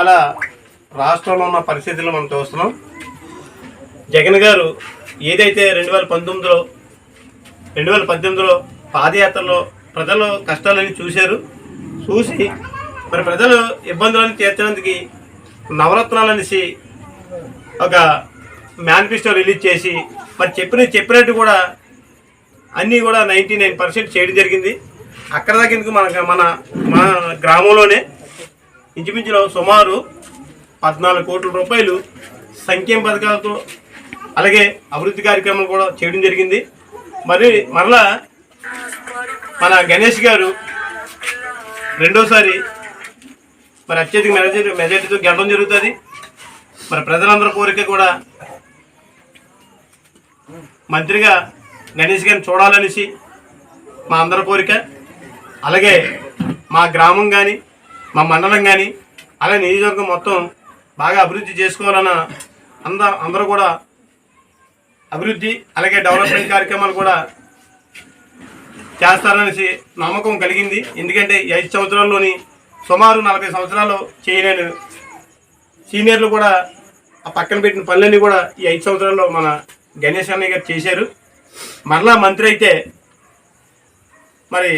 అలా రాష్ట్రంలో ఉన్న పరిస్థితులు మనం చూస్తున్నాం. జగన్ గారు ఏదైతే రెండు వేల పంతొమ్మిదిలో రెండు వేల పద్దెనిమిదిలో పాదయాత్రలో ప్రజలు కష్టాలని చూశారు చూసి మరి ప్రజలు ఇబ్బందులను తీర్చడానికి నవరత్నాలు అనేసి ఒక మేనిఫెస్టో రిలీజ్ చేసి మరి చెప్పిన చెప్పినట్టు కూడా అన్నీ కూడా నైంటీ నైన్ పర్సెంట్ చేయడం జరిగింది. అక్కడ దాకా మన మన మన గ్రామంలోనే ఇంచుమించులో సుమారు పద్నాలుగు కోట్ల రూపాయలు సంక్షేమ పథకాలతో అలాగే అభివృద్ధి కార్యక్రమాలు కూడా చేయడం జరిగింది. మరి మరలా మన గణేష్ గారు రెండోసారి మరి అత్యధిక మెజార్టీ మెజార్టీతో గెలడం జరుగుతుంది. మరి ప్రజలందరి కోరిక కూడా మంత్రిగా గణేష్ గారిని చూడాలనేసి మా అందరి కోరిక. అలాగే మా గ్రామం కానీ మా మండలం కానీ అలాగే నియోజకవర్గం మొత్తం బాగా అభివృద్ధి చేసుకోవాలన్న అంద అందరూ కూడా అభివృద్ధి అలాగే డెవలప్మెంట్ కార్యక్రమాలు కూడా చేస్తారనేసి నమ్మకం కలిగింది. ఎందుకంటే ఈ ఐదు సంవత్సరాల్లోని సుమారు నలభై సంవత్సరాలు చేయలేని సీనియర్లు కూడా ఆ పక్కన పెట్టిన పనులన్నీ కూడా ఈ ఐదు సంవత్సరాల్లో మన గణేష్ అన్నయ్య గారు చేశారు. మరలా మంత్రి అయితే మరి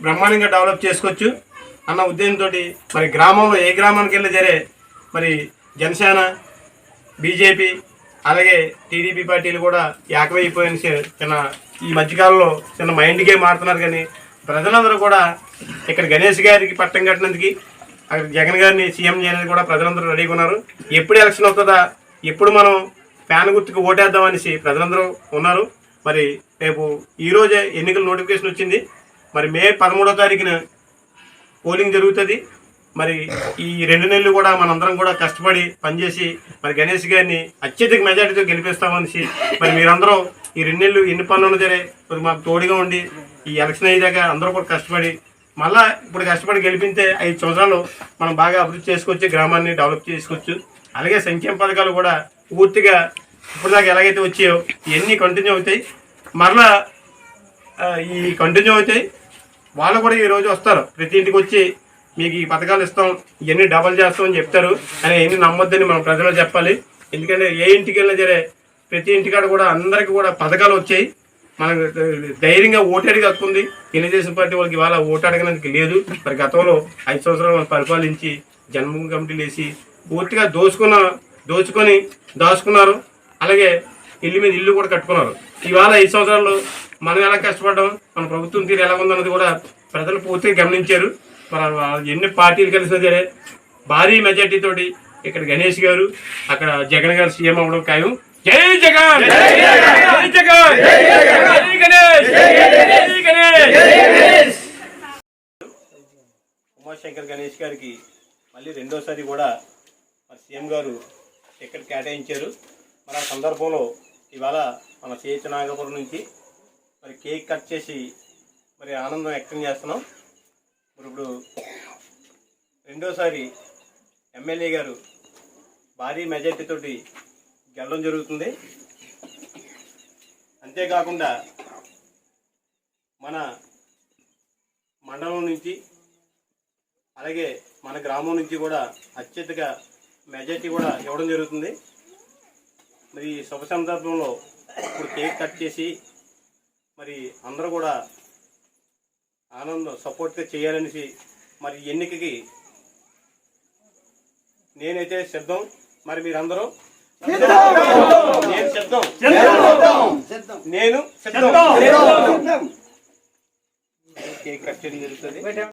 బ్రహ్మాండంగా డెవలప్ చేసుకోవచ్చు. అన్న ఉద్దేశంతో మరి గ్రామంలో ఏ గ్రామానికి వెళ్ళి జరే మరి జనసేన బీజేపీ అలాగే టీడీపీ పార్టీలు కూడా ఏకమైపోయిన చిన్న ఈ మధ్యకాలంలో చిన్న మైండ్ గేమ్ ఆడుతున్నారు కానీ ప్రజలందరూ కూడా ఇక్కడ గణేష్ గారికి పట్టం కట్టినందుకు అక్కడ జగన్ గారిని సీఎం చేయడానికి కూడా ప్రజలందరూ రెడీగా ఉన్నారు. ఎప్పుడు ఎలక్షన్ అవుతుందా ఎప్పుడు మనం ఫ్యాన్ గుర్తుకు ఓటేద్దాం అనేసి ప్రజలందరూ ఉన్నారు. మరి రేపు ఈరోజే ఎన్నికల నోటిఫికేషన్ వచ్చింది. మరి మే పదమూడో తారీఖున పోలింగ్ జరుగుతుంది. మరి ఈ రెండు నెలలు కూడా మనందరం కూడా కష్టపడి పనిచేసి మరి గణేష్ గారిని అత్యధిక మెజార్టీతో గెలిపిస్తామనేసి మరి మీరందరూ ఈ రెండు నెలలు ఎన్ని పనులు సరే మరి మాకు తోడుగా ఉండి ఈ ఎలక్షన్ అయ్యేదాకా అందరూ కూడా కష్టపడి మళ్ళా ఇప్పుడు కష్టపడి గెలిపితే ఐదు సంవత్సరాలు మనం బాగా అభివృద్ధి చేసుకోవచ్చు గ్రామాన్ని డెవలప్ చేసుకోవచ్చు. అలాగే సంక్షేమ పథకాలు కూడా పూర్తిగా ఇప్పుడు దాకా ఎలాగైతే వచ్చాయో ఇవన్నీ కంటిన్యూ అవుతాయి. మరలా ఈ కంటిన్యూ అవుతాయి. వాళ్ళు కూడా ఈరోజు వస్తారు. ప్రతి ఇంటికి వచ్చి మీకు ఈ పథకాలు ఇస్తాం ఇవన్నీ డబల్ చేస్తాం అని చెప్తారు. అని ఎన్ని నమ్మొద్దని మనం ప్రజలు చెప్పాలి. ఎందుకంటే ఏ ఇంటికి వెళ్ళినా సరే ప్రతి ఇంటికాడ కూడా అందరికీ కూడా పథకాలు వచ్చాయి. మనకు ధైర్యంగా ఓటేడికి హక్కుంది తెలుగుదేశం పార్టీ వాళ్ళకి ఇవాళ ఓటు అడగడానికి లేదు. మరి గతంలో ఐదు సంవత్సరాలు పరిపాలించి జన్మభూమి కమిటీలు వేసి పూర్తిగా దోచుకున్న దోచుకొని దాచుకున్నారు. అలాగే ఇల్లు మీద ఇల్లు కూడా కట్టుకున్నారు. ఇవాళ ఐదు సంవత్సరాల్లో మనం ఎలా కష్టపడ్డాం? మన ప్రభుత్వం తీరు ఎలా ఉందన్నది కూడా ప్రజలు పూర్తిగా గమనించారు. మరి వాళ్ళ ఎన్ని పార్టీలు కలిసినా సరే భారీ మెజార్టీ తోటి ఇక్కడ గణేష్ గారు అక్కడ జగన్ గారు సీఎం అవ్వడం ఖాయం. జై జగన్! జై జగన్! జై గణేష్! జై గణేష్! ఉమాశంకర్ గణేష్ గారికి మళ్ళీ రెండోసారి కూడా మరి సీఎం గారు టికెట్ కేటాయించారు. మరి ఆ సందర్భంలో ఇవాళ మన సిహెచ్ నాగపురం నుంచి మరి కేక్ కట్ చేసి మరి ఆనందం వ్యక్తం చేస్తున్నాం. మరి ఇప్పుడు రెండోసారి ఎమ్మెల్యే గారు భారీ మెజార్టీతో గెలడం జరుగుతుంది. అంతేకాకుండా మన మండలం నుంచి అలాగే మన గ్రామం నుంచి కూడా అత్యధిక మెజార్టీ కూడా ఇవ్వడం జరుగుతుంది. మరి ఈ శుభ సందర్భంలో ఇప్పుడు కేక్ కట్ చేసి మరి అందరూ కూడా ఆనందం సపోర్ట్గా చేయాలనేసి మరి ఎన్నికకి నేనైతే సిద్ధం. మరి మీరందరూ? నేను సిద్ధం. నేను సిద్ధం. కేక్ కట్ చేయడం జరుగుతుంది?